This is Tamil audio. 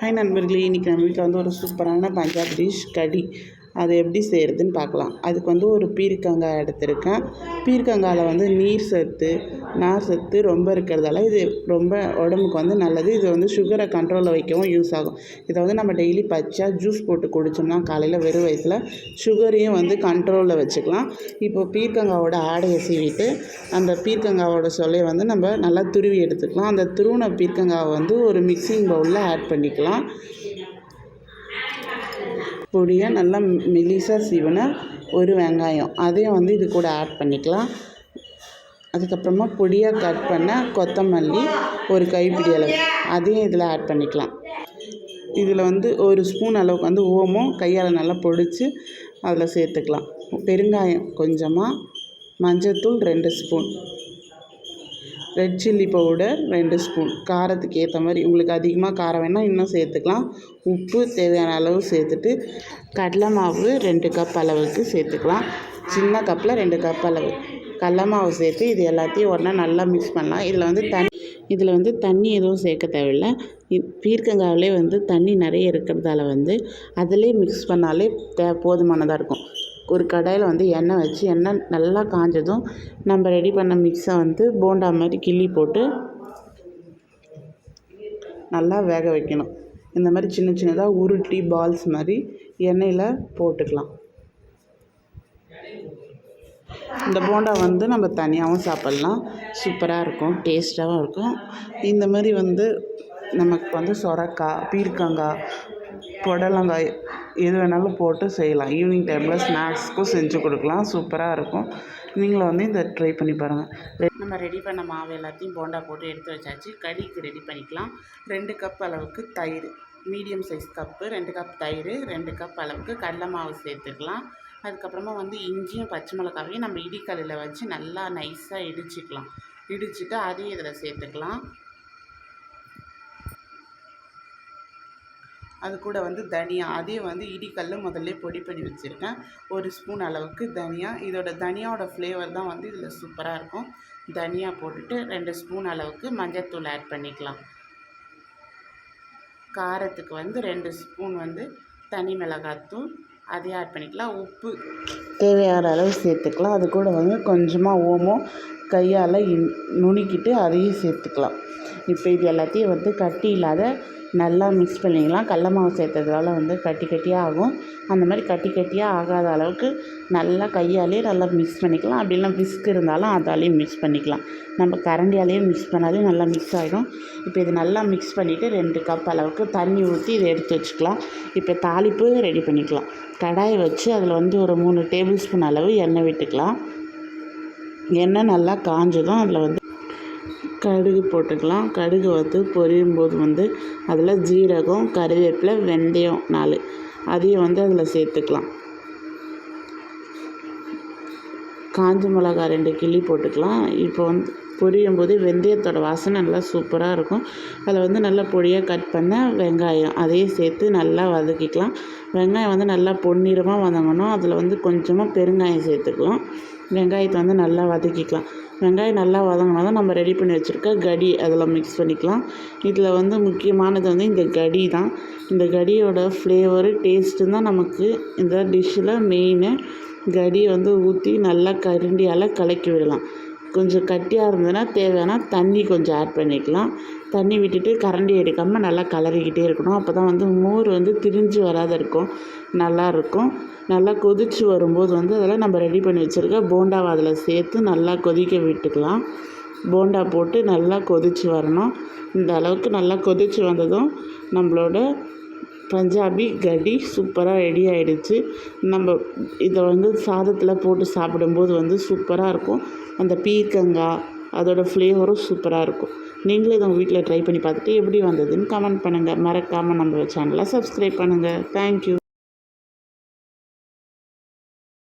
ஹாய் நண்பர்களே இன்றைக்கி நம்ம வீட்டில் வந்து ஒரு சூப்பரான பஞ்சாப் டிஷ் கடி. அதை எப்படி செய்கிறதுன்னு பார்க்கலாம். அதுக்கு வந்து ஒரு பீர்க்கங்காய் எடுத்திருக்கேன். பீர்க்கங்காயில் வந்து நீர் சத்து நார் சத்து ரொம்ப இருக்கிறதால இது ரொம்ப உடம்புக்கு வந்து நல்லது. இது வந்து சுகரை கண்ட்ரோலில் வைக்கவும் யூஸ் ஆகும். இதை வந்து நம்ம டெய்லி பச்சா ஜூஸ் போட்டு குடித்தோம்னா காலையில் வெறும் வயசில் சுகரையும் வந்து கண்ட்ரோலில் வச்சுக்கலாம். இப்போ பீர்க்கங்காவோட ஆடையை சீவிட்டு அந்த பீர்க்கங்காவோட சொல்லையை வந்து நம்ம நல்லா துருவி எடுத்துக்கலாம். அந்த துருவின பீர்க்கங்காவை வந்து ஒரு மிக்சிங் பவுலில் ஆட் பண்ணிக்கலாம். பொடியாக நல்லா மெலிசாக சீவின ஒரு வெங்காயம். அதையும் வந்து இது கூட ஆட் பண்ணிக்கலாம். அதுக்கப்புறமா பொடியாக கட் பண்ண கொத்தமல்லி ஒரு கைப்பிடி அளவு. அதையும் இதில் ஆட் பண்ணிக்கலாம். இதில் வந்து ஒரு ஸ்பூன் அளவுக்கு வந்து ஓமம் கையால் நல்லா பொடிச்சு அதில் சேர்த்துக்கலாம். பெருங்காயம் கொஞ்சமாக மஞ்சள்தூள் ரெண்டு ஸ்பூன் ரெட் சில்லி பவுடர் ரெண்டு ஸ்பூன் காரத்துக்கு ஏற்ற மாதிரி உங்களுக்கு அதிகமாக காரம் வேணால் இன்னும் சேர்த்துக்கலாம். உப்பு தேவையான அளவு சேர்த்துட்டு கடலை மாவு ரெண்டு கப் அளவுக்கு சேர்த்துக்கலாம். சின்ன கப்பில் ரெண்டு கப் அளவு. கடல மாவு சேர்த்து இது எல்லாத்தையும் ஒன்றா நல்லா மிக்ஸ் பண்ணலாம். இதில் வந்து தண்ணி இதில் வந்து தண்ணி எதுவும் சேர்க்க தேவையில்லை. பீர்க்கங்காவிலே வந்து தண்ணி நிறைய இருக்கிறதால வந்து அதிலே மிக்ஸ் பண்ணாலே தே போதுமானதாக இருக்கும். ஒரு கடாயில் வந்து எண்ணெய் வச்சு எண்ணெய் நல்லா காஞ்சதும் நம்ம ரெடி பண்ண மிக்ஸை வந்து போண்டா மாதிரி கிள்ளி போட்டு நல்லா வேக வைக்கணும். இந்த மாதிரி சின்ன சின்னதாக உருட்டி பால்ஸ் மாதிரி எண்ணெயில் போட்டுக்கலாம். இந்த போண்டா வந்து நம்ம தனியாகவும் சாப்பிட்லாம். சூப்பராக இருக்கும் டேஸ்ட்டாகவும் இருக்கும். இந்த மாதிரி வந்து நமக்கு வந்து சொரக்காய் பீர்க்கங்காய் புடலங்காய் எது வேணாலும் போட்டு செய்யலாம். ஈவினிங் டைமில் ஸ்நாக்ஸ்க்கும் செஞ்சு கொடுக்கலாம். சூப்பராக இருக்கும். நீங்களும் வந்து இதை ட்ரை பண்ணி பாருங்கள் நம்ம ரெடி பண்ண மாவு எல்லாத்தையும் போண்டா போட்டு எடுத்து வச்சாச்சு. கடிக்கு ரெடி பண்ணிக்கலாம். ரெண்டு கப் அளவுக்கு தயிர். மீடியம் சைஸ் கப்பு ரெண்டு கப் தயிர் ரெண்டு கப் அளவுக்கு கடலை மாவு சேர்த்துக்கலாம். அதுக்கப்புறமா வந்து இஞ்சியும் பச்சை மிளகாவையும் நம்ம இடிக்கல்லில் வச்சு நல்லா நைஸாக இடிச்சிக்கலாம். இடிச்சிட்டு அதையும் இதில் சேர்த்துக்கலாம். அது கூட வந்து தனியா அதையும் வந்து இடிக்கல்ல முதல்ல பொடி பண்ணி வச்சுருக்கேன். ஒரு ஸ்பூன் அளவுக்கு தனியா. இதோட தனியாவோட ஃப்ளேவர் தான் வந்து இதில் சூப்பராக இருக்கும். தனியா போட்டுட்டு ரெண்டு ஸ்பூன் அளவுக்கு மஞ்சத்தூள் ஆட் பண்ணிக்கலாம். காரத்துக்கு வந்து ரெண்டு ஸ்பூன் வந்து தனி மிளகாத்தூள். அதையும் ஆட் பண்ணிக்கலாம். உப்பு தேவையான அளவு சேர்த்துக்கலாம். அது கூட வந்து கொஞ்சமாக ஓமம் கையால் நுணுக்கிட்டு அதையும் சேர்த்துக்கலாம். இப்போ இது எல்லாத்தையும் வந்து கட்டி இல்லாத நல்லா மிக்ஸ் பண்ணிக்கலாம். கடல மாவு சேர்த்ததுனால வந்து கட்டி கட்டியாக ஆகும். அந்த மாதிரி கட்டி கட்டியாக ஆகாத அளவுக்கு நல்லா கையாலே நல்லா மிக்ஸ் பண்ணிக்கலாம். அப்படி இல்லைனா விஸ்க் இருந்தாலும் அதாலேயும் மிக்ஸ் பண்ணிக்கலாம். நம்ம கரண்டியாலேயும் மிக்ஸ் பண்ணாலே நல்லா மிக்ஸ் ஆகிடும் இப்போ இது நல்லா மிக்ஸ் பண்ணிவிட்டு ரெண்டு கப் அளவுக்கு தண்ணி ஊற்றி இதை எடுத்து வச்சுக்கலாம். இப்போ தாளிப்பு ரெடி பண்ணிக்கலாம். கடாயை வச்சு அதில் வந்து ஒரு மூணு டேபிள் ஸ்பூன் அளவு எண்ணெய் விட்டுக்கலாம். எண்ணெய் நல்லா காஞ்சதும் அதில் வந்து கடுகு போட்டுக்கலாம். கடுகு வந்து பொரியும் போது வந்து அதில் ஜீரகம் கருவேப்பிலை வெந்தயம் நாலு. அதையும் வந்து அதில் சேர்த்துக்கலாம். காஞ்ச மிளகா ரெண்டு கிள்ளி போட்டுக்கலாம். இப்போ வந்து பொரியும் போது வெந்தயத்தோட வாசனை நல்லா சூப்பராக இருக்கும். அதில் வந்து நல்லா பொடியாக கட் பண்ண வெங்காயம் அதையும் சேர்த்து நல்லா வதக்கிக்கலாம். வெங்காயம் வந்து நல்லா பொன்னிறமாக வதங்கணும். அதில் வந்து கொஞ்சமாக பெருங்காயம் சேர்த்துக்கலாம். வெங்காயத்தை வந்து நல்லா வதக்கிக்கலாம். வெங்காயம் நல்லா வதங்கினா தான் நம்ம ரெடி பண்ணி வச்சுருக்க கடி அதில் மிக்ஸ் பண்ணிக்கலாம். இதில் வந்து முக்கியமானது வந்து இந்த கடி தான். இந்த கடியோட ஃப்ளேவரு டேஸ்ட்டு தான் நமக்கு இந்த டிஷ்ஷில் மெயினு கடியை வந்து ஊற்றி நல்லா கரண்டியால் கலக்கி விடலாம். கொஞ்சம் கட்டியாக இருந்ததுன்னா தேவையான தண்ணி கொஞ்சம் ஆட் பண்ணிக்கலாம். தண்ணி விட்டுட்டு கரண்டி எடுக்காமல் நல்லா கலரிக்கிட்டே இருக்கணும். அப்போ தான் வந்து மோர் வந்து திரிஞ்சு வராத இருக்கும். நல்லாயிருக்கும் நல்லா கொதித்து வரும்போது வந்து அதெல்லாம் நம்ம ரெடி பண்ணி வச்சுருக்க போண்டாவை அதில் சேர்த்து நல்லா கொதிக்க விட்டுக்கலாம். போண்டா போட்டு நல்லா கொதித்து வரணும். இந்த அளவுக்கு நல்லா கொதித்து வந்ததும் நம்மளோட பஞ்சாபி கடி சூப்பராக ரெடி ஆகிடுச்சு நம்ம இதை வந்து சாதத்தில் போட்டு சாப்பிடும்போது வந்து சூப்பராக இருக்கும். அந்த பீர்க்கங்காய் அதோடய ஃப்ளேவரும் சூப்பராக இருக்கும். நீங்களும் இதை உங்கள் வீட்டில் ட்ரை பண்ணி பார்த்துட்டு எப்படி வந்ததுன்னு கமெண்ட் பண்ணுங்கள் மறக்காமல் நம்ம சேனலை சப்ஸ்கிரைப் பண்ணுங்கள் தேங்க்யூ